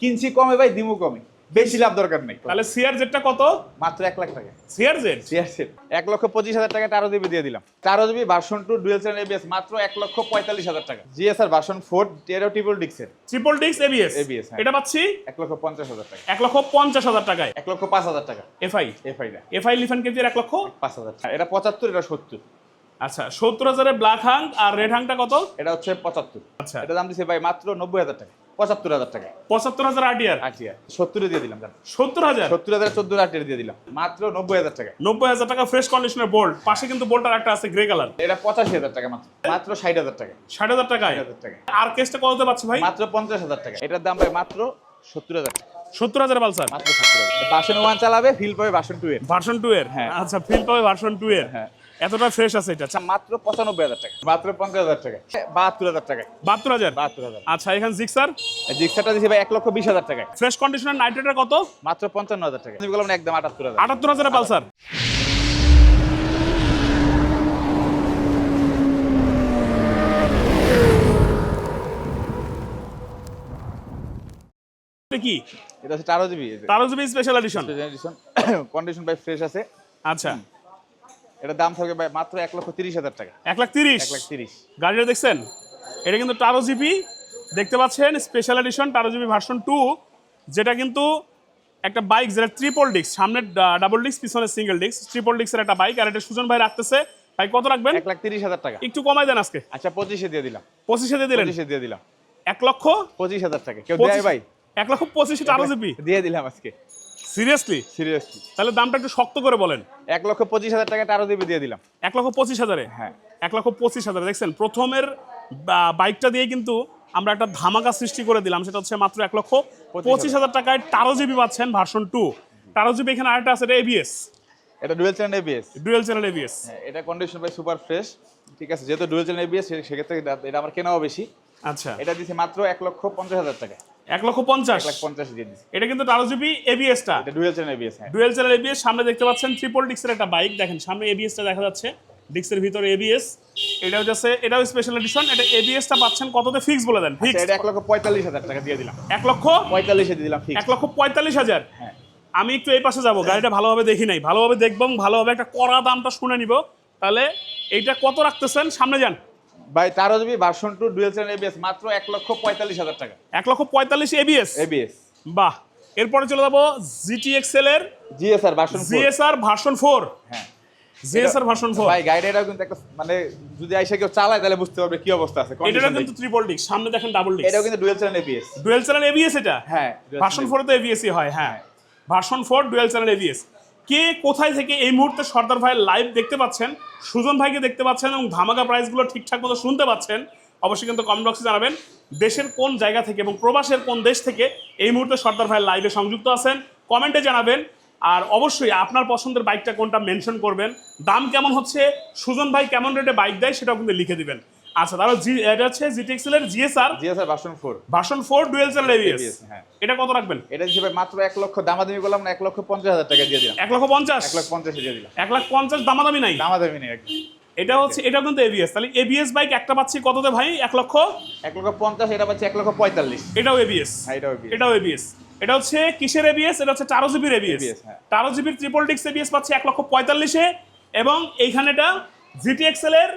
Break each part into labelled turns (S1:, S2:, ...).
S1: কিনছি কমে ভাই দিমু কমে। বেশি লাভ দরকার নেই।
S2: তাহলে সিআর জেডটা কত?
S1: মাত্র এক লাখ টাকা।
S2: সিআর জেড
S1: সিয়ারসেল এক লক্ষ পঁচিশ হাজার টাকা তেরো জিবি দিয়ে দিলাম। তেরো GB version two dual channel ABS মাত্র এক লক্ষ পঁয়তাল্লিশ হাজার টাকা। G S GSR version four tarot triple ডিক্সের
S2: ট্রিপল ডিক্স এবিএস
S1: হ্যাঁ।
S2: এটা পাচ্ছি?
S1: এক লক্ষ পঞ্চাশ হাজার টাকা।
S2: এক লক্ষ পঞ্চাশ হাজার টাকায়।
S1: এক লক্ষ পাঁচ হাজার টাকা।
S2: এফআই
S1: এফআইটা
S2: এফআই লিফান কেজির এক লক্ষ?
S1: পাঁচ হাজার টাকা। এটা পঁচাত্তর এটা সত্তর।
S2: আচ্ছা সত্তর হাজারের ব্ল্যাক হাং আর রেড হাংটা কত?
S1: এটা হচ্ছে পঁচাত্তর।
S2: আচ্ছা।
S1: এটা দাম দিছে ভাই মাত্র নব্বই হাজার টাকা। পঁচাত্তর হাজার টাকা।
S2: পঁচাত্তর হাজার আটিয়ার
S1: আটিয়া সত্তরে দিয়ে দিলাম
S2: সত্তর হাজার?
S1: সত্তর হাজার চোদ্দ আটিয়ার দিয়ে দিলাম। মাত্র নব্বই হাজার টাকা।
S2: নব্বই হাজার টাকা ফ্রেশ কন্ডিশনের বোল্ট পাশে কিন্তু বোল্টার একটা আছে গ্রে কালার
S1: এটা পঁচাশি হাজার টাকা মাত্র। মাত্র ষাট হাজার টাকা।
S2: ষাট হাজার
S1: ষাট হাজার টাকা।
S2: আর কেসটা কততে পাচ্ছি ভাই?
S1: মাত্র পঞ্চাশ হাজার টাকা। এটার দাম ভাই মাত্র সত্তর হাজার টাকা।
S2: সত্তর হাজার পালসার?
S1: মাত্র সত্তর হাজার। বাসন ওয়ান চালাবে ফিল পাবে বাসন টু এর।
S2: ভার্সন টু এর?
S1: হ্যাঁ।
S2: আচ্ছা ফিল পাবে ভার্সন টু এর।
S1: হ্যাঁ।
S2: এতটা ফ্রেশ আছে এটা।
S1: আচ্ছা মাত্র পঁচানব্বই হাজার টাকা। মাত্র পঞ্চাশ হাজার টাকা। বাহাত্তর হাজার টাকা
S2: বাহাত্তর হাজার?
S1: বাহাত্তর হাজার।
S2: আচ্ছা এখানে জিক্সার
S1: জিক্সাটা দিছি ভাই এক লক্ষ বিশ হাজার টাকা
S2: ফ্রেশ কন্ডিশনের নাইট্রেটের কত?
S1: মাত্র পঞ্চান্ন হাজার টাকা আমি বললাম একদম আটাত্তর হাজার।
S2: আটাত্তর হাজার পালসার। এটা কি?
S1: এটা হচ্ছে তেরো জিবি
S2: তেরো জিবি স্পেশাল এডিশন
S1: কন্ডিশন ভাই ফ্রেশ আছে।
S2: আচ্ছা।
S1: এটার দাম থাকবে ভাই মাত্র এক লক্ষ তিরিশ হাজার টাকা।
S2: এক লাখ তিরিশ?
S1: এক লাখ তিরিশ।
S2: গাড়িটা দেখছেন? এটা কিন্তু টারো জিবি দেখতে পাচ্ছেন স্পেশাল এডিশন টারো জিবি ভার্সন টু যেটা কিন্তু একটা বাইক যেটা ট্রিপল ডিস্ক সামনে ডাবল ডিস্ক পিছনে সিঙ্গেল ডিস্ক ট্রিপল ডিস্কের একটা বাইক আর এটা সুজন ভাই রাখতেছে। ভাই কত রাখবেন?
S1: এক লাখ তিরিশ হাজার টাকা।
S2: একটু কমাই দেন আজকে।
S1: আচ্ছা পঁচিশে দিয়ে দিলাম।
S2: পঁচিশে দিয়ে দিলেন?
S1: পঁচিশে দিয়ে দিলাম।
S2: এক লক্ষ?
S1: পঁচিশ হাজার টাকা। কেউ দেয় ভাই?
S2: এক লক্ষ পঁচিশে টারো জিবি
S1: দিয়ে দিলাম আজকে।
S2: সিরিয়াসলি
S1: সিরিয়াসলি
S2: তাহলে দামটা একটু শক্ত করে বলেন।
S1: এক লক্ষ পঁচিশ হাজার টাকা তেরো জিবি দিয়ে দিলাম।
S2: এক লক্ষ পঁচিশ হাজারে?
S1: হ্যাঁ।
S2: এক লক্ষ পঁচিশ হাজারে। দেখছেন প্রথমের বাইকটা দিয়ে কিন্তু আমরা একটা ধামাকা সৃষ্টি করে দিলাম। সেটা হচ্ছে মাত্র এক লক্ষ পঁচিশ হাজার। টাকায় টারো জিবি পাচ্ছেন ভার্সন টু টারো জিবি এখানে আরেকটা আছে এটা এবিএস
S1: এটা dual channel ABS
S2: dual channel ABS
S1: এটা কন্ডিশন ভাই সুপার ফ্রেশ ঠিক আছে যেহেতু ডুয়েল চ্যানেল এবিএস সেক্ষেত্রে এটা আমার কেনাও বেশি।
S2: আচ্ছা।
S1: এটা দিছি মাত্র এক লক্ষ পঞ্চাশ হাজার টাকা
S2: এক লক্ষ পঞ্চাশ।
S1: লাখ পঞ্চাশ দিয়ে
S2: এটা কিন্তু টারো জিবি এবিএসটা
S1: এটা ডুয়েল চ্যানেল এবিএস হ্যাঁ।
S2: ডুয়েল চ্যানেল এবিএস সামনে দেখতে পাচ্ছেন ট্রিপল ডিক্সের একটা বাইক দেখেন সামনে এবিএসটা দেখা যাচ্ছে। ডিক্সের ভিতরে এবিএস এটা হচ্ছে এটাও স্পেশাল এডিশন এটা এবিএসটা পাচ্ছেন কততে? ফিক্স বলে দেন
S1: আচ্ছা,
S2: ফিক্স
S1: এটা এক লক্ষ পঁয়তাল্লিশ হাজার টাকা দিয়ে দিলাম।
S2: এক লক্ষ
S1: পঁয়তাল্লিশে দিয়ে দিলাম
S2: এক লক্ষ পঁয়তাল্লিশ হাজার।
S1: হ্যাঁ।
S2: আমি একটু এই পাশে যাব গাড়িটা ভালোভাবে দেখি নাই। ভালোভাবে দেখব ভালোভাবে একটা কড়া দামটা শুনে নিব। তাহলে এইটা কত রাখতেছেন? সামনে যান।
S1: ভাই তেরো GB version two dual channel ABS মাত্র এক লক্ষ পঁয়তাল্লিশ হাজার টাকা।
S2: এক লক্ষ পঁয়তাল্লিশ এবিএস
S1: এবিএস
S2: বাহ এরপরে চলে যাব জিটি এক্সেল এর
S1: GSR version
S2: GSR version four
S1: হ্যাঁ।
S2: জিএসআর ভার্সন ফোর
S1: ভাই গাড়িটা এটাও কিন্তু একটা মানে যদি আইসা কেউ চালায় তাহলে বুঝতে পারবে কি অবস্থা আছে condition
S2: কিন্তু ট্রিপল ডিস্ক সামনে দেখেন ডাবল। ডিস্ক
S1: এটাও কিন্তু dual channel ABS
S2: dual channel ABS এটা?
S1: হ্যাঁ
S2: ভার্সন ফোরে তো এবিএসই হয় হ্যাঁ। Version four dual channel ABS কে কোথায় থেকে এই মুহূর্তে সর্দার ভাইয়ের লাইভ দেখতে পাচ্ছেন, সুজন ভাইকে দেখতে পাচ্ছেন এবং ধামাকা প্রাইসগুলো ঠিকঠাক মতো শুনতে পাচ্ছেন, অবশ্যই কিন্তু কমেন্ট বক্সে জানাবেন, দেশের কোন জায়গা থেকে এবং প্রবাসের কোন দেশ থেকে এই মুহূর্তে সর্দার ভাইয়ের লাইভে সংযুক্ত আছেন কমেন্টে জানাবেন, আর অবশ্যই আপনার পছন্দের বাইকটা কোনটা মেনশন করবেন, দাম কেমন হচ্ছে, সুজন ভাই কেমন রেটে বাইক দেয় সেটাও কিন্তু লিখে দিবেন। আচ্ছা তাহলে জি এটা হচ্ছে জিটিএক্সেল এর GSR
S1: GSR version four
S2: version four dual channel ABS
S1: হ্যাঁ।
S2: এটা কত রাখবেন
S1: এটা হিসেবে মাত্র এক লক্ষ দামাদামি করলাম না এক লক্ষ পঞ্চাশ হাজার টাকা দিয়ে দিলাম
S2: এক লক্ষ পঞ্চাশ
S1: এক লক্ষ পঞ্চাশে দিয়ে দিলাম
S2: এক লাখ পঞ্চাশ দামাদামি নাই
S1: দামাদামি নেই একদম।
S2: এটা হচ্ছে এটা কিন্তু এবিএস তাহলে এবিএস বাইক একটা পাচ্ছি কততে ভাই এক লক্ষ
S1: এক লক্ষ পঞ্চাশ এটা পাচ্ছে এক লক্ষ পঁয়তাল্লিশ
S2: এটাও এবিএস
S1: হ্যাঁ এটাও ABS
S2: এটাও এবিএস এটা হচ্ছে কিসের এবিএস এটা হচ্ছে চারো জিবির এবিএস
S1: হ্যাঁ।
S2: চারো জিবির ট্রিপল ডিক্স এবিএস পাচ্ছি এক লক্ষ পঁয়তাল্লিশে এবং এইখানেটা জিটি এক্সেল এর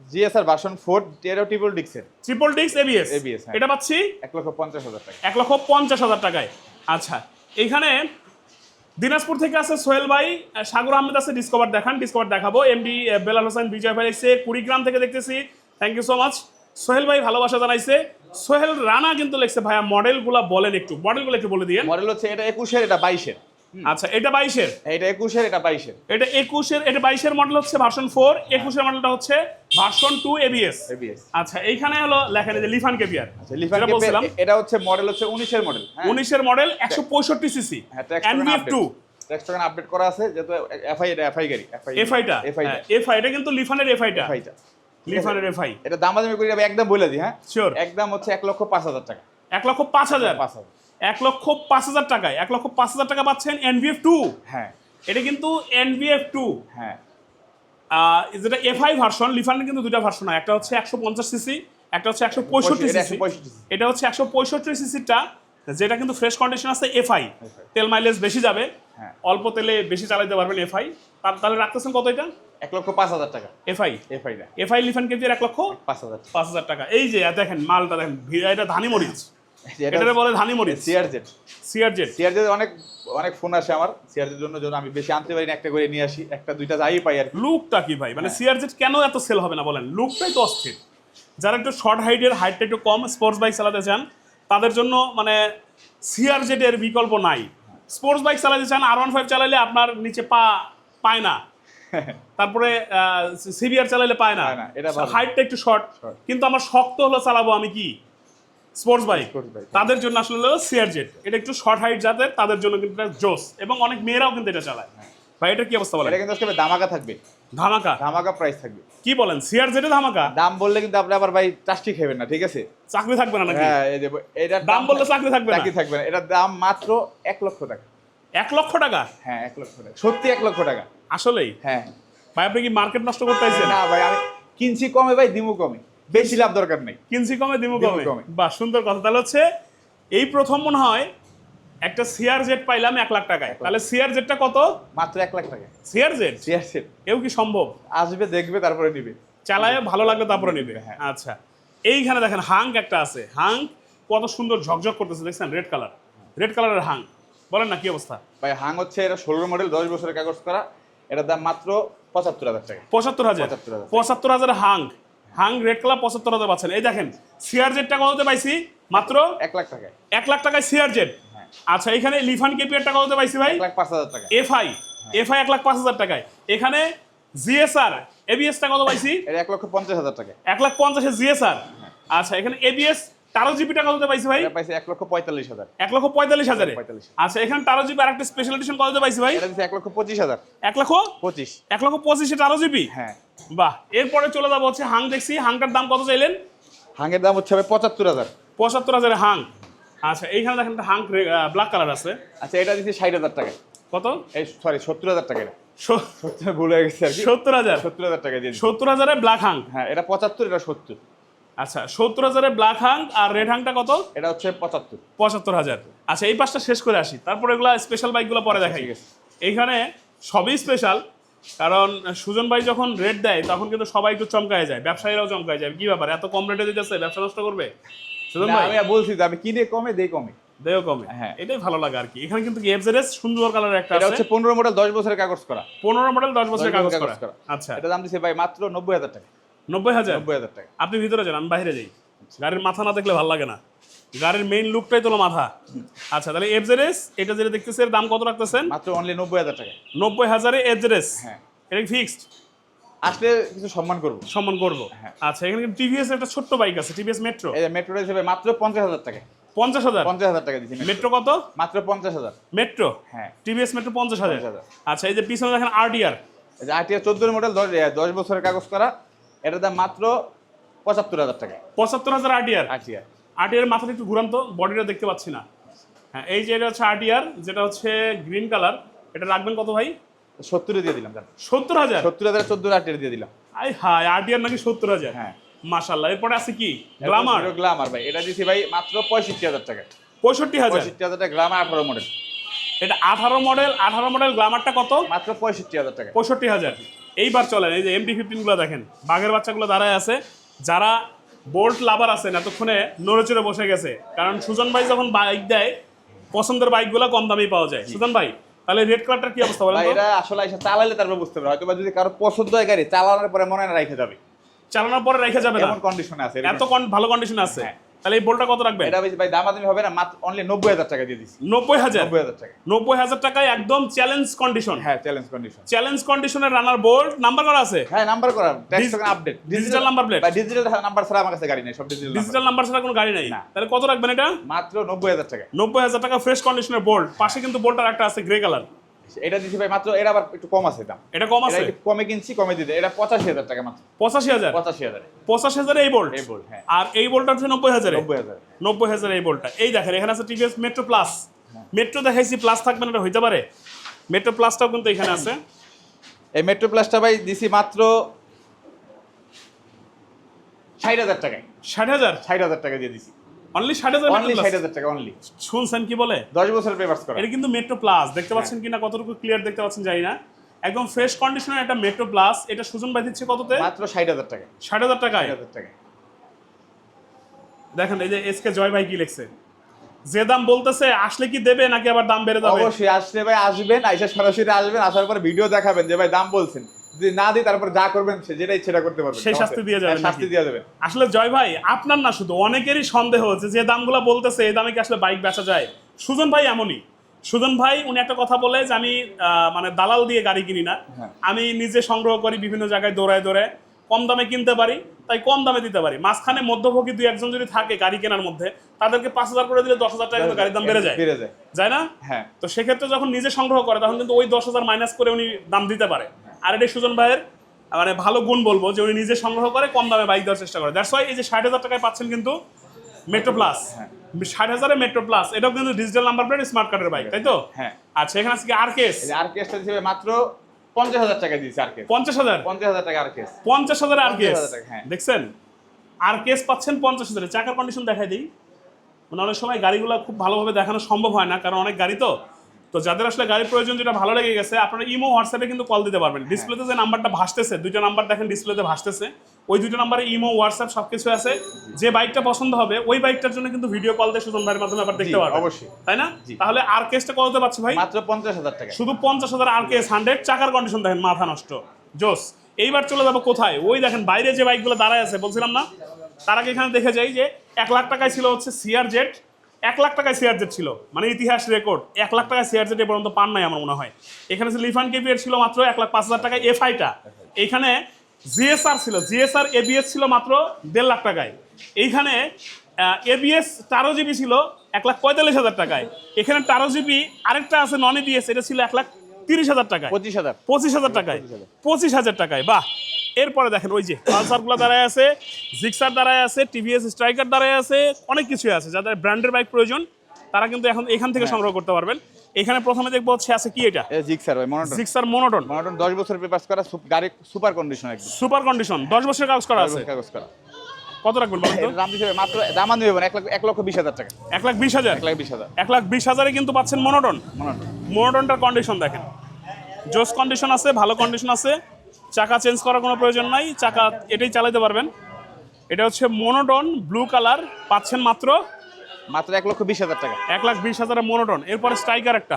S1: জিএসআর ভার্সন ফোর টেরো টিপল ডিক্সের
S2: ট্রিপল ডিক্স এবিএস
S1: ABS।
S2: এটা পাচ্ছি?
S1: এক লক্ষ পঞ্চাশ হাজার টাকা।
S2: লক্ষ পঞ্চাশ হাজার টাকায়। আচ্ছা এইখানে দিনাজপুর থেকে আছে সোহেল ভাই সাগর আহমেদ আছে ডিসকভার দেখান ডিসকভার দেখাবো। এমডি বেলাল হোসেন বিজয় ভাই এসে কুড়িগ্রাম থেকে দেখতেছি। Thank you so much Sohel ভাই ভালোবাসা জানাইছে। সোহেল রানা কিন্তু লিখছে ভাইয়া মডেলগুলো বলেন একটু মডেলগুলো একটু বলে দিয়ে
S1: মডেল হচ্ছে এটা একুশের এটা বাইশের।
S2: আচ্ছা এটা বাইশের?
S1: এটা একুশের এটা বাইশের।
S2: এটা একুশের এটা বাইশের মডেল হচ্ছে ভার্সন ফোর একুশের মডেলটা হচ্ছে ভার্সন টু এবিএস
S1: এবিএস
S2: আচ্ছা এইখানে হলো এই যে লিফান কেপিয়ার।
S1: আচ্ছা লিফান
S2: বলছিলাম।
S1: এটা হচ্ছে মডেল হচ্ছে উনিশের মডেল হ্যাঁ?
S2: উনিশের মডেল একশো পঁয়ষট্টি CC
S1: tax
S2: NVF to
S1: tax token update করা আছে যেহেতু এফআই এটা এফআই গাড়ি এফআই
S2: এফআইটা
S1: এফআইটা
S2: এফআই এটা কিন্তু লিফানের এফআইটা
S1: এফআইটা
S2: লিফানের এফআই
S1: এটা করে আমি একদম বলে দিই হ্যাঁ?
S2: শিওর
S1: একদম হচ্ছে এক লক্ষ পাঁচ হাজার টাকা।
S2: এক লক্ষ পাঁচ হাজার?
S1: পাঁচ হাজার।
S2: এক লক্ষ পাঁচ হাজার টাকায় এক লক্ষ পাঁচ হাজার টাকা পাচ্ছেন এনভিএফ টু
S1: হ্যাঁ।
S2: এটা কিন্তু এনভিএফ টু
S1: হ্যাঁ।
S2: যেটা এফআই ভার্সন লিফানের কিন্তু দুটা ভার্সন হয়। একটা হচ্ছে একশো পঞ্চাশ সিসি একটা হচ্ছে একশো পঁয়ষট্টি সিসি এটা হচ্ছে একশো পঁয়ষট্টি সিসিটা যেটা কিন্তু ফ্রেশ কন্ডিশন আছে এফআই তেল মাইলেজ বেশি যাবে।
S1: হ্যাঁ।
S2: অল্প তেলে বেশি চালাতে পারবেন এফ এফআই তাহলে রাখতেছেন কত এটা?
S1: এক লক্ষ পাঁচ হাজার টাকা।
S2: এফআই
S1: এফআই
S2: এফআই লিফান কেজির এক লক্ষ
S1: পাঁচ হাজার
S2: পাঁচ হাজার টাকা। এই যে দেখেন মালটা দেখেন এটা ধানি মরিচ। এটারে বলে ধানি মরিচ।
S1: সিআরজেড
S2: সিআরজেড
S1: সিআরজেড অনেক অনেক ফোন আসে আমার। জন্য জন্য আমি বেশি আনতে পারি না একটা করে নিয়ে আসি একটা দুইটা যাই পাই আর
S2: লুকটা কি ভাই? মানে সিআরজেড কেন এত সেল হবে না বলেন? লুকটাই তো অস্থির। যারা একটু শর্ট হাইটের হাইটটা একটু কম স্পোর্টস বাইক চালাতে চান তাদের জন্য মানে সিআরজেড এর বিকল্প নাই। স্পোর্টস বাইক চালাতে চান আর ওয়ান ফাইভ চালালে আপনার নিচে পা পায় না। তারপরে সিভিআর চালালে পায় না। হাইটটা একটু শর্ট কিন্তু আমার শক্ত হলো চালাবো আমি কি? স্পোর্টস বাইক তাদের জন্য আসলে হলো সিআরজেড এটা একটু শর্ট হাইট যাদের তাদের জন্য কিন্তু এটা জোস। এবং অনেক মেয়েরাও কিন্তু এটা চালায়। ভাই এটা কি অবস্থা বলেন?
S1: এটা কিন্তু আজকে দামাকা থাকবে।
S2: ধামাকা?
S1: ধামাকা প্রাইস থাকবে।
S2: কি বলেন? সিআরজেড ধামাকা?
S1: দাম বললে কিন্তু আপনি আবার ভাই টাস্টি খাবেন না ঠিক আছে?
S2: চাকরি থাকবে না নাকি?
S1: হ্যাঁ এই যে এটার
S2: দাম বললে চাকরি থাকবে না?
S1: চাকরি থাকবে না। এটার দাম মাত্র এক লক্ষ টাকা।
S2: এক লক্ষ টাকা?
S1: হ্যাঁ এক লক্ষ টাকা। সত্যি এক লক্ষ টাকা।
S2: আসলেই?
S1: হ্যাঁ।
S2: ভাই আপনি কি মার্কেট নষ্ট করতে চাইছেন?
S1: না ভাই আমি কিনছি কমে ভাই দিমু কমে। বেশি লাভ দরকার নেই।
S2: কিনছি কমে দিমু কমে। বাহ সুন্দর কথা। তাহলে হচ্ছে এই প্রথম মনে হয় একটা সিআর জেড পাইলাম এক লাখ টাকায়। তাহলে সিআর জেডটা কত?
S1: মাত্র এক লাখ টাকা
S2: সিআর জেড
S1: সিয়ারসেট
S2: এও কি সম্ভব?
S1: আসবে দেখবে তারপরে নিবে।
S2: চালায় ভালো লাগলে তারপরে নিবে।
S1: হ্যাঁ।
S2: আচ্ছা। এইখানে দেখেন হাঙ্ক একটা আছে। হাঙ্ক কত সুন্দর ঝকঝক করতেছে দেখছেন? রেড কালার রেড কালারের হাঙ্ক। বলেন না কি অবস্থা?
S1: ভাই হাং হচ্ছে এটা ষোলো মডেল দশ বছরের কাগজ করা। এটার দাম মাত্র পঁচাত্তর হাজার টাকা।
S2: পঁচাত্তর হাজার? পঁচাত্তর হাজার হাং হাং রেড কালার পঁচাত্তর হাজার পাচ্ছেন। এই দেখেন সিআর জেডটা কততে পাইছি? মাত্র
S1: এক লাখ টাকায়।
S2: এক লাখ টাকায় সিআর জেড
S1: হ্যাঁ।
S2: আচ্ছা এখানে লিফান কেপিয়ারটা কততে পাইছি ভাই?
S1: লাখ পাঁচ হাজার টাকা
S2: এফআই এফআই এক লাখ পাঁচ হাজার টাকায়। এখানে জিএসআর এবিএসটা কত পাইছি?
S1: এক লক্ষ পঞ্চাশ হাজার টাকা
S2: এক লাখ পঞ্চাশে জিএসআর আচ্ছা এখানে এবিএস টারো জিবিটা কততে পাইছি ভাই?
S1: পাইছে এক লক্ষ পঁয়তাল্লিশ হাজার।
S2: এক লক্ষ পঁয়তাল্লিশ হাজারে।
S1: 45,000
S2: আচ্ছা এখানে টারো জিবি আর একটা স্পেশাল এডিশন কততে পাইছি ভাই?
S1: এক লক্ষ পঁচিশ হাজার।
S2: এক লক্ষ?
S1: পঁচিশ।
S2: এক লক্ষ পঁচিশে টারো জিবি
S1: হ্যাঁ।
S2: বাহ এরপরে চলে যাব হচ্ছে হাং দেখছি। হাংটার দাম কত চাইলেন?
S1: হাঙের দাম হচ্ছে পঁচাত্তর হাজার।
S2: পঁচাত্তর হাজারে হাং। আচ্ছা এইখানে দেখেন হাং ব্ল্যাক কালার আছে।
S1: আচ্ছা এটা দিচ্ছে ষাট হাজার টাকা।
S2: কত?
S1: এই সরি সত্তর হাজার টাকা ভুল হয়ে গেছে আর কি।
S2: সত্তর হাজার?
S1: সত্তর হাজার টাকা দিয়ে
S2: সত্তর হাজারে ব্ল্যাক হাং
S1: হ্যাঁ এটা পঁচাত্তর এটা সত্তর।
S2: আচ্ছা সত্তর হাজারে ব্ল্যাক হাং আর রেড হাংটা কত?
S1: এটা হচ্ছে পঁচাত্তর।
S2: পঁচাত্তর হাজার। আচ্ছা এই পাঁচটা শেষ করে আসি। তারপর এগুলা স্পেশাল বাইকগুলো পরে দেখাই।
S1: ঠিক আছে।
S2: এইখানে সবই স্পেশাল কারণ সুজন ভাই যখন রেট দেয় তখন কিন্তু সবাই একটু চমকায় যায় ব্যবসায়ীরাও চমকায় যায়। কি ব্যাপার? এত কম রেটে দিতেছে ব্যবসা নষ্ট করবে? সুজন ভাই?
S1: আমি বলছি যে আমি কিনে কমে দেই কমে।
S2: দেও কমে।
S1: হ্যাঁ।
S2: এটাই ভালো লাগে আর কি। এখানে কিন্তু এফজেডএস সুন্দর কালারের একটা
S1: এটা
S2: আছে?
S1: হচ্ছে পনেরো মডেল দশ বছরের কাগজ করা।
S2: পনেরো মডেল দশ বছরের
S1: 10
S2: কাগজ
S1: বছরের
S2: করা
S1: কাগজ করা।
S2: আচ্ছা।
S1: এটা দাম দিচ্ছে ভাই মাত্র নব্বই হাজার টাকা।
S2: নব্বই হাজার?
S1: নব্বই হাজার টাকা।
S2: আপনি ভিতরে যান আমি বাইরে যাই। গাড়ির মাথা না দেখলে ভালো লাগে না। গাড়ির মেইন লুকটাই তোলো মাথা। আচ্ছা তাহলে এফজেডএস এটা যেটা দেখতেছে এর দাম কত রাখতেছেন?
S1: মাত্র অনলি নব্বই হাজার টাকা।
S2: নব্বই হাজারে এফজেডএস
S1: হ্যাঁ।
S2: এটা ফিক্সড
S1: আসলে কিছু সম্মান করব।
S2: সম্মান করব।
S1: হ্যাঁ।
S2: আচ্ছা এখানে টিভিএস একটা ছোট্ট বাইক আছে টিভিএস মেট্রো
S1: এই মেট্রোটা হিসেবে মাত্র পঞ্চাশ হাজার টাকা।
S2: পঞ্চাশ হাজার?
S1: পঞ্চাশ হাজার টাকা দিচ্ছি
S2: মেট্রো কত?
S1: মাত্র পঞ্চাশ হাজার।
S2: মেট্রো
S1: হ্যাঁ।
S2: টিভিএস মেট্রো পঞ্চাশ হাজার।
S1: 50,000
S2: আচ্ছা এই যে পিছনে দেখেন আরটিআর
S1: এই যে আটিয়া চোদ্দ মডেল দশ বছরের কাগজ করা। এটার দাম মাত্র পঁচাত্তর হাজার টাকা।
S2: পঁচাত্তর হাজার আরটিআর
S1: আটিয়া
S2: আরটিআর মাথাটা একটু ঘুরান তো বডিটা দেখতে পাচ্ছি না। হ্যাঁ এই যে এটা হচ্ছে আরটিআর যেটা হচ্ছে গ্রিন কালার এটা রাখবেন কত ভাই?
S1: সত্তরে দিয়ে দিলাম
S2: সত্তর হাজার?
S1: সত্তর হাজার চোদ্দ আটিয়া দিয়ে দিলাম।
S2: আই হাই আরটিআর নাকি সত্তর হাজার?
S1: হ্যাঁ।
S2: মাশাল্লাহ এরপরে আছে কি? গ্লামার
S1: গ্লামার ভাই। এটা দিচ্ছি ভাই মাত্র পঁয়ষট্টি হাজার টাকা।
S2: পঁয়ষট্টি হাজার?
S1: পঁয়ষট্টি হাজার টাকা গ্লামার আঠারো মডেল
S2: এটা আঠারো মডেল আঠারো মডেল গ্লামারটা কত?
S1: মাত্র পঁয়ষট্টি হাজার টাকা।
S2: পঁয়ষট্টি হাজার। এইবার চলেন এই যে এমডি ফিফটিনগুলো দেখেন বাঘের বাচ্চাগুলো দাঁড়ায় আছে। যারা বোল্ট লাভার আছেন এতক্ষণে নড়ে চড়ে বসে গেছে। কারণ সুজন ভাই যখন বাইক দেয় পছন্দের বাইকগুলো কম দামেই পাওয়া যায়। সুজন ভাই তাহলে রেড কালারটার কি অবস্থা বলেন
S1: এটা আসলে এসে চালালে তারপর বুঝতে পারবে। হয়তো যদি কারও পছন্দ হয় গাড়ি চালানোর পরে মনে না রেখে যাবে।
S2: চালানোর পরে রেখে যাবে না?
S1: এমন কন্ডিশনে আছে
S2: এত ভালো কন্ডিশন আছে।
S1: হ্যাঁ।
S2: তাহলে এই বোল্টটা কত রাখবে
S1: এটা ভাই দামাদামি হবে না মাত্র অনলি নব্বই হাজার টাকা দিয়ে দিচ্ছি
S2: নব্বই হাজার?
S1: টাকা।
S2: নব্বই হাজার টাকায় একদম চ্যালেঞ্জ কন্ডিশন
S1: হ্যাঁ চ্যালেঞ্জ কন্ডিশন
S2: চ্যালেঞ্জ কন্ডিশনের রানার বোল্ট নাম্বার করা আছে?
S1: হ্যাঁ নাম্বার করা ট্যাক্স আপডেট
S2: number plate?
S1: বা ডিজিটাল নাম্বার ছাড়া আমার কাছে গাড়ি নেই সব ডিজিটাল
S2: ডিজিটাল নাম্বার ছাড়া কোনো গাড়ি নাই?
S1: না।
S2: তাহলে কত রাখবেন এটা?
S1: মাত্র নব্বই হাজার টাকা।
S2: নব্বই হাজার টাকা ফ্রেশ কন্ডিশনের বোল্ট পাশে কিন্তু বোল্টার একটা আছে গ্রে কালার
S1: এটা দিচ্ছি ভাই মাত্র এটা আবার একটু কম আছে দাম।
S2: এটা কম আছে?
S1: কমে কিনছি কমে দিতে এটা পঁচাশি হাজার টাকা মাত্র।
S2: পঁচাশি হাজার?
S1: পঁচাশি হাজার।
S2: পঁচাশি হাজার এই বোল্ট
S1: এই বোল্ট হ্যাঁ।
S2: আর এই বোল্টটা হচ্ছে নব্বই হাজারে?
S1: নব্বই হাজার।
S2: নব্বই হাজার এই বোল্টটা এই দেখেন এখানে আছে টিভিএস মেট্রো প্লাস মেট্রো দেখাইছি প্লাস থাকবে না এটা হইতে পারে। মেট্রো প্লাসটাও কিন্তু এখানে আছে।
S1: এই মেট্রো প্লাসটা ভাই দিছি মাত্র ষাট হাজার টাকায়।
S2: ষাট হাজার?
S1: ষাট হাজার টাকা দিয়ে দিছি।
S2: অনলি ষাট হাজার
S1: অনলি ষাট হাজার টাকা অনলি
S2: শুনছেন কি বলে?
S1: দশ বছরের পেপার্স করা।
S2: এটা কিন্তু মেট্রো প্লাস দেখতে পাচ্ছেন কিনা কতটুকু ক্লিয়ার দেখতে পাচ্ছেন জানি না। একদম ফ্রেশ কন্ডিশনের একটা মেট্রো প্লাস এটা সুজন ভাই দিচ্ছে কততে?
S1: মাত্র ষাট হাজার টাকা।
S2: ষাট হাজার টাকায়?
S1: ষাট হাজার টাকা
S2: দেখেন এই যে এসকে জয় ভাই কি লিখছে? যে দাম বলতেছে আসলে কি দেবে নাকি আবার দাম বেড়ে যাবে?
S1: অবশ্যই আসলে ভাই আসবেন আইসা সরাসরি আসবেন আসার পর ভিডিও দেখাবেন যে ভাই দাম বলছেন। যদি না দিই তারপর যা করবেন সে যেটাই সেটা করতে পারবেন
S2: সেই শাস্তি দিয়ে যাবেন
S1: হ্যাঁ, শাস্তি দিয়ে যাবেন
S2: আসলে জয় ভাই আপনার না শুধু অনেকেরই সন্দেহ হচ্ছে যে দামগুলো বলতেছে এই দামে কি আসলে বাইক বেচা যায়? সুজন ভাই এমনই। সুজন ভাই উনি একটা কথা বলে যে আমি মানে দালাল দিয়ে গাড়ি কিনি না।
S1: হ্যাঁ।
S2: আমি নিজে সংগ্রহ করি বিভিন্ন জায়গায় দৌড়ায় দৌড়ায়। কম দামে কিনতে পারি তাই কম দামে দিতে পারি। মাঝখানে মধ্যভোগী দুই একজন যদি থাকে গাড়ি কেনার মধ্যে তাদেরকে পাঁচ হাজার করে দিলে দশ হাজার টাকা গাড়ির দাম বেড়ে যায়।
S1: বেড়ে যায়।
S2: যায় না?
S1: হ্যাঁ।
S2: তো সেক্ষেত্রে যখন নিজে সংগ্রহ করে তখন কিন্তু ওই দশ হাজার মাইনাস করে উনি দাম দিতে পারে। আর এটাই সুজন ভাইয়ের মানে ভালো গুণ বলব যে উনি নিজে সংগ্রহ করে কম দামে বাইক দেওয়ার চেষ্টা করে। দ্যাটস ওয়াই এই যে ষাট হাজার টাকায় পাচ্ছেন কিন্তু মেট্রো প্লাস
S1: হ্যাঁ।
S2: ষাট হাজারে মেট্রো প্লাস এটাও কিন্তু ডিজিটাল নাম্বার প্লেট স্মার্ট কার্ডের বাইক তাই তো?
S1: হ্যাঁ।
S2: আচ্ছা এখানে আছে কি আর কেস
S1: আর কেসটা হিসেবে মাত্র পঞ্চাশ হাজার টাকা দিয়েছে আর কেস
S2: পঞ্চাশ হাজার?
S1: পঞ্চাশ হাজার টাকা আর কেস
S2: পঞ্চাশ হাজার আর কেস
S1: 50,000 টাকা, হ্যাঁ।
S2: দেখছেন? আর কেস পাচ্ছেন পঞ্চাশ হাজারে। চাকার কন্ডিশন দেখাই দিই। মানে অনেক সময় গাড়িগুলো খুব ভালোভাবে দেখানো সম্ভব হয় না কারণ অনেক গাড়ি তো তো যাদের আসলে গাড়ির প্রয়োজন যেটা ভালো লেগে গেছে আপনারা ইমো হোয়াটসঅ্যাপে কিন্তু কল দিতে পারবেন। ডিসপ্লেতে যে নাম্বারটা ভাসতেছে দুইটা নাম্বার দেখেন ডিসপ্লেতে ভাসতেছে। ওই দুইটা নাম্বারে ইমো হোয়াটসঅ্যাপ সবকিছু আছে। যে বাইকটা পছন্দ হবে ওই বাইকটার জন্য কিন্তু ভিডিও কল দিয়ে সুজন ভাইয়ের মাধ্যমে আবার দেখতে পারবেন।
S1: অবশ্যই।
S2: তাই না? তাহলে আর কেসটা কততে পাচ্ছি ভাই?
S1: মাত্র পঞ্চাশ হাজার টাকা।
S2: শুধু পঞ্চাশ হাজার আর কেস হান্ড্রেড চাকার কন্ডিশন দেখেন মাথা নষ্ট। জোস এইবার চলে যাব কোথায়? ওই দেখেন বাইরে যে বাইকগুলো দাঁড়ায় আছে বলছিলাম না? তার আগে এখানে দেখে যাই যে এক লাখ টাকায় ছিল হচ্ছে সিআর জেট এক লাখ টাকায় সিআর জেট ছিল। মানে ইতিহাস রেকর্ড এক লাখ টাকায় সিআর জেট এ পর্যন্ত পান নাই আমার মনে হয়। এখানে লিফান কেপিয়ার ছিল মাত্র এক লাখ পাঁচ হাজার টাকায় এফআইটা এইখানে জিএসআর ছিল জিএসআর এবিএস ছিল মাত্র দেড় লাখ টাকায়। এইখানে এবিএস টারো জিবি ছিল এক লাখ পঁয়তাল্লিশ হাজার টাকায়। এখানে টারো জিবি আরেকটা আছে নন এবিএস এটা ছিল এক লাখ তিরিশ হাজার টাকায়।
S1: পঁচিশ হাজার।
S2: পঁচিশ হাজার টাকায়। পঁচিশ হাজার টাকায় বাহ! এরপরে দেখেন ওই যে পালসারগুলো দাঁড়ায় আছে জিক্সার দাঁড়ায় আছে টিভিএস স্ট্রাইকার দাঁড়ায় আছে অনেক কিছুই আছে। যাদের ব্র্যান্ডের বাইক প্রয়োজন তারা কিন্তু এখন এখান থেকে সংগ্রহ করতে পারবেন। এখানে প্রথমে দেখব হচ্ছে আছে কি এটা?
S1: জিক্সার ভাই মনোটন
S2: জিক্সার মোনোটন
S1: মনোটন দশ বছর পেপার্স করা গাড়ি সুপার কন্ডিশন একদম।
S2: সুপার কন্ডিশন দশ বছরের কাগজ করা আছে।
S1: কাগজ করা।
S2: কত রাখবেন বলেন তো?
S1: দাম হিসেবে মাত্র দাম আনতে হবে না, এক লাখ এক লক্ষ বিশ হাজার টাকা।
S2: এক লাখ বিশ হাজার?
S1: এক লাখ বিশ হাজার।
S2: এক লাখ বিশ হাজারে কিন্তু পাচ্ছেন মনোটন
S1: মনোটন
S2: মনোটনটার কন্ডিশন দেখেন। জোস কন্ডিশন আছে ভালো কন্ডিশন আছে। চাকা চেঞ্জ করার কোনো প্রয়োজন নাই চাকা এটাই চালাতে পারবেন। এটা হচ্ছে মোনোটন ব্লু কালার পাচ্ছেন মাত্র
S1: মাত্র এক লক্ষ বিশ হাজার টাকা।
S2: এক লাখ বিশ হাজারের মোনোটন এরপরে স্ট্রাইকার একটা।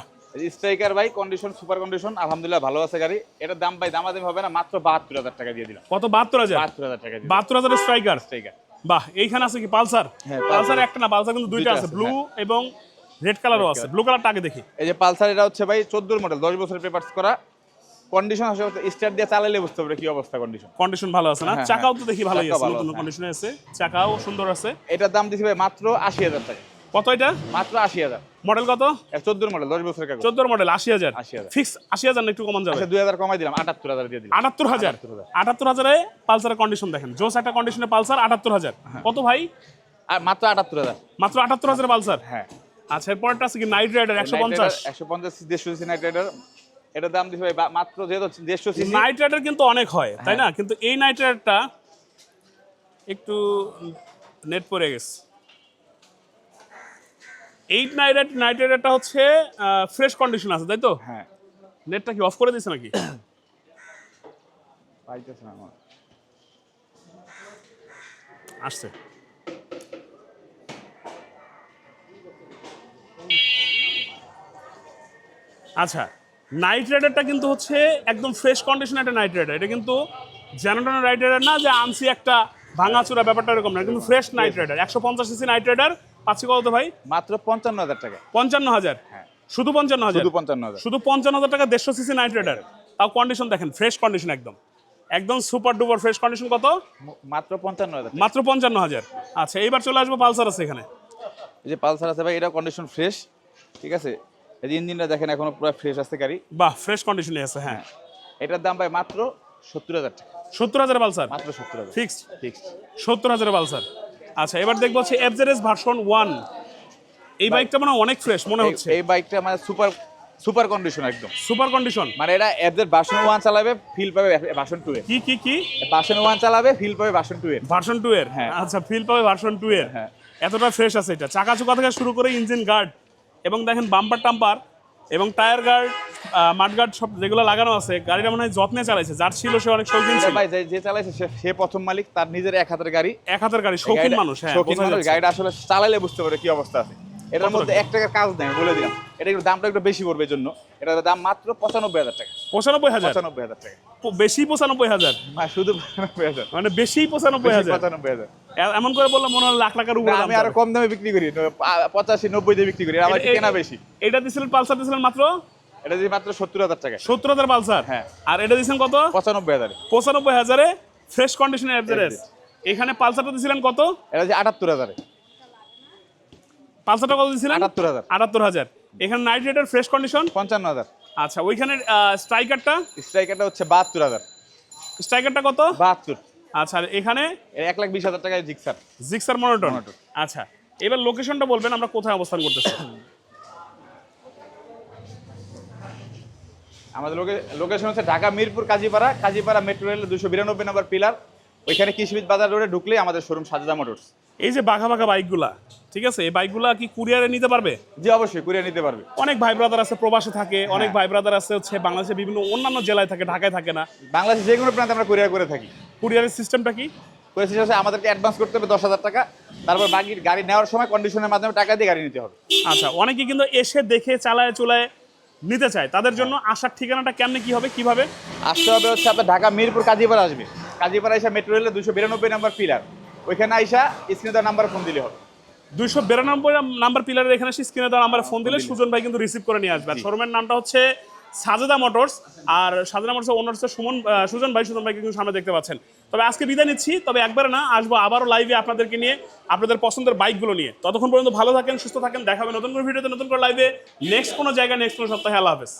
S1: স্ট্রাইকার ভাই কন্ডিশন সুপার কন্ডিশন আলহামদুলিল্লাহ ভালো আছে গাড়ি। এটার দাম ভাই দামাদামি হবে না মাত্র বাহাত্তর হাজার টাকা দিয়ে দিলাম।
S2: কত? বাহাত্তর হাজার?
S1: বাহাত্তর হাজার টাকা
S2: বাহাত্তর হাজারের স্ট্রাইকার?
S1: স্ট্রাইকার।
S2: বাহ এইখানে আছে কি? পালসার?
S1: হ্যাঁ,
S2: পালসার। একটা না পালসার কিন্তু দুইটা আছে
S1: আছে,
S2: ব্লু এবং রেড কালারও আছে। ব্লু কালারটা আগে দেখি।
S1: এই যে পালসার এটা হচ্ছে ভাই চোদ্দোর মডেল দশ বছরের পেপার্স করা। কন্ডিশন আসলে স্টার্ট দিয়ে চালালে বুঝতে পারবে কি অবস্থা কন্ডিশন
S2: কন্ডিশন ভালো আছে না?
S1: হ্যাঁ,
S2: চাকাও
S1: হ্যাঁ।
S2: তো দেখি ভালোই আছে নতুন কন্ডিশনে আছে চাকাও সুন্দর আছে।
S1: এটার দাম দিচ্ছে ভাই মাত্র আশি হাজার টাকা।
S2: কত এটা?
S1: মাত্র আশি হাজার।
S2: মডেল কত?
S1: চোদ্দোর মডেল দশ বছরের কাগজ।
S2: চোদ্দোর মডেল আশি হাজার।
S1: 80,000
S2: ফিক্স আশি হাজার না একটু কমান যাবে?
S1: আচ্ছা দুই হাজার কমাই দিলাম আটাত্তর হাজার দিয়ে দিলাম।
S2: আটাত্তর হাজার?
S1: 78,000
S2: আটাত্তর হাজারে পালসারের কন্ডিশন দেখেন। জোস একটা কন্ডিশনে পালসার আটাত্তর হাজার।
S1: হ্যাঁ।
S2: কত ভাই?
S1: আর মাত্র আটাত্তর হাজার।
S2: মাত্র আটাত্তর হাজার পালসার?
S1: হ্যাঁ।
S2: আচ্ছা এরপরটা আছে কি? নাইট রাইডার একশো পঞ্চাশ।
S1: একশো পঞ্চাশ দেড়শো নাইট রাইডার এটার দাম দিচ্ছে ভাই মাত্র যেহেতু দেড়শো সিসি।
S2: নাইট রাইডার কিন্তু অনেক হয় তাই
S1: হ্যাঁ।
S2: না কিন্তু এই নাইট রাইডারটা একটু নেট পড়ে গেছে। এইট নাইট নাইট রাইডারটা হচ্ছে ফ্রেশ কন্ডিশন আছে তাই তো?
S1: হ্যাঁ।
S2: নেটটা কি অফ করে দিয়েছে নাকি?
S1: পাইতেছে না আমার।
S2: আসছে। আচ্ছা নাইট রাইডারটা কিন্তু হচ্ছে একদম ফ্রেশ কন্ডিশন একটা নাইট রাইডার এটা কিন্তু জেনারেটর নাইট রাইডার না যে আনছি একটা ভাঙাচুরা ব্যাপারটা এরকম না কিন্তু ফ্রেশ নাইট রাইডার একশো পঞ্চাশ সিসি নাইট রাইডার পাচ্ছি কত ভাই?
S1: মাত্র পঞ্চান্ন হাজার টাকা।
S2: পঞ্চান্ন হাজার।
S1: হ্যাঁ।
S2: শুধু পঞ্চান্ন হাজার।
S1: শুধু পঞ্চান্ন হাজার।
S2: শুধু পঞ্চান্ন হাজার টাকা দেড়শো সিসি নাইট রাইডার তাও কন্ডিশন দেখেন ফ্রেশ কন্ডিশন একদম। একদম সুপার ডুপার ফ্রেশ কন্ডিশন কত?
S1: মাত্র পঞ্চান্ন হাজার
S2: মাত্র পঞ্চান্ন হাজার। আচ্ছা এইবার চলে আসব পালসার আছে এখানে।
S1: এই যে পালসার আছে ভাই এটা কন্ডিশন ফ্রেশ ঠিক আছে? এই যে ইঞ্জিনটা দেখেন এখনও পুরো ফ্রেশ আছে গাড়ি।
S2: বাহ ফ্রেশ কন্ডিশনে আছে হ্যাঁ।
S1: এটার দাম ভাই মাত্র সত্তর হাজার টাকা।
S2: সত্তর হাজার পালসার
S1: মাত্র সত্তর হাজার।
S2: ফিক্সড
S1: ফিক্সড
S2: সত্তর হাজার পালসার আচ্ছা এবার দেখব হচ্ছে এফজেডএস ভার্সন ওয়ান এই বাইকটা মানে অনেক ফ্রেশ মনে হচ্ছে।
S1: এই বাইকটা মানে সুপার সুপার কন্ডিশন একদম।
S2: সুপার কন্ডিশন
S1: মানে এটা এদের বাসন ওয়ান চালাবে ফিল পাবে বাসন টু এর।
S2: কি কি কি?
S1: বাসন ওয়ান চালাবে ফিল পাবে বাসন টু এর।
S2: ভার্সন টু এর?
S1: হ্যাঁ।
S2: আচ্ছা ফিল পাবে ভার্সন টু এর।
S1: হ্যাঁ।
S2: এতটা ফ্রেশ আছে এটা। চাকা চুকা থেকে শুরু করে ইঞ্জিন গার্ড এবং দেখেন বাম্পার টাম্পার এবং টায়ার গার্ড মাঠগার্ড সব যেগুলো লাগানো আছে গাড়িটা মনে হয় যত্নে চালাইছে। যার ছিল সে অনেক শৌখিন ছিল।
S1: ভাই যে- চালাইছে সে- সে প্রথম মালিক তার নিজের এক হাতের গাড়ি।
S2: এক হাতের গাড়ি শৌখিন মানুষ হ্যাঁ
S1: শৌখিন মানুষ গাড়িটা আসলে চালালে বুঝতে পারে কি অবস্থা আছে। এটার মধ্যে? এক টাকার কাজ আমি বলে দিলাম। এটা একটু দামটা একটু বেশি পড়বে জন্য এটার দাম মাত্র পঁচানব্বই হাজার টাকা।
S2: পঁচানব্বই হাজার?
S1: পঁচানব্বই হাজার টাকা।
S2: বেশি পঁচানব্বই হাজার?
S1: শুধু পঁচানব্বই হাজার।
S2: মানে বেশি পঁচানব্বই হাজার?
S1: পঁচানব্বই হাজার।
S2: এমন করে বললে মনে হয় লাখ টাকার উপরে
S1: আমি
S2: আরও
S1: কম দামে বিক্রি করি। পঁচাশি নব্বই দিয়ে বিক্রি করি। আমার কেনা বেশি।
S2: এটা দিছিলেন পালসার দিছিলেন মাত্র?
S1: এটা দিয়ে মাত্র সত্তর হাজার টাকা
S2: সত্তর হাজার পালসার?
S1: হ্যাঁ।
S2: আর এটা দিয়েছেন কত?
S1: পঁচানব্বই হাজারে।
S2: পঁচানব্বই হাজারে ফ্রেশ কন্ডিশনের অ্যাভারেজ এখানে পালসারটা দিয়েছিলেন কত?
S1: এটা যে আটাত্তর হাজারে।
S2: পালসারটা কত দিয়েছিলেন
S1: আটাত্তর হাজার।
S2: আটাত্তর হাজার। এখানে নাইট রেটের ফ্রেশ কন্ডিশন
S1: পঞ্চান্ন হাজার।
S2: আচ্ছা ওইখানে স্ট্রাইকারটা
S1: স্ট্রাইকারটা হচ্ছে বাহাত্তর হাজার।
S2: স্ট্রাইকারটা কত?
S1: বাহাত্তর।
S2: আচ্ছা এখানে?
S1: এক লাখ বিশ হাজার টাকায় জিক্সার
S2: জিক্সার
S1: Monoton।
S2: আচ্ছা এবার লোকেশনটা বলবেন আমরা কোথায় অবস্থান করতেছি?
S1: আমাদের লোকেশন হচ্ছে ঢাকা মিরপুর কাজীপাড়া কাজীপাড়া মেট্রো রেলের দুশো বিরানব্বই নম্বর পিলার ওইখানে কৃষিবিদ বাজার রোডে ঢুকলেই আমাদের শোরুম সাজদা মোটরস।
S2: এই যে বাঘা বাঘা বাইকগুলা ঠিক আছে? এই বাইকগুলা কি কুরিয়ারে নিতে পারবে?
S1: জি অবশ্যই কুরিয়ে নিতে পারবে।
S2: অনেক ভাই ব্রাদার আছে প্রবাসে থাকে অনেক ভাই ব্রাদার আছে হচ্ছে বাংলাদেশের বিভিন্ন অন্যান্য জেলায় থাকে ঢাকায় থাকে না।
S1: বাংলাদেশে যে কোনো প্রান্তে আমরা কুরিয়ার করে থাকি।
S2: কুরিয়ারের সিস্টেমটা কি?
S1: করেছি হচ্ছে আমাদেরকে অ্যাডভান্স করতে হবে দশ হাজার টাকা তারপর বাকি গাড়ি নেওয়ার সময় কন্ডিশনের মাধ্যমে টাকা দিয়ে গাড়ি নিতে হবে।
S2: আচ্ছা অনেকে কিন্তু এসে দেখে চালায় চুলায় নিতে চায়। তাদের জন্য আসার ঠিকানাটা কেমনে কি হবে কীভাবে?
S1: আসতে হবে হচ্ছে আপনার ঢাকা মিরপুর কাজীপাড়া আসবে। কাজীপাড়া এসে মেট্রো রেলের দুশো বিরানব্বই নম্বর পিলার ওইখানে আইসা স্ক্রিনে দেওয়ার নাম্বার ফোন দিলে হবে।
S2: দুইশো বিরানব্বই নাম্বার পিলারের এখানে স্ক্রিনে দেওয়া নাম্বারে ফোন দিলে সুজন ভাই কিন্তু রিসিভ করে নিয়ে আসবে। আর শোরুমের নামটা হচ্ছে সাজেদা মোটরস। আর সাজেদা মোটরস ওনার হচ্ছে সুমন সুজন ভাই। সুজন ভাইকে কিন্তু সামনে দেখতে পাচ্ছেন। তবে আজকে বিদায় নিচ্ছি। তবে একবারে না আসব আবারও লাইভে আপনাদেরকে নিয়ে আপনাদের পছন্দের বাইকগুলো নিয়ে। ততক্ষণ পর্যন্ত ভালো থাকেন সুস্থ থাকেন। দেখাবে নতুন করে ভিডিওতে নতুন করে লাইভে নেক্সট কোনো জায়গায় নেক্সট কোনো সপ্তাহে। আল্লাহ হাফেজ।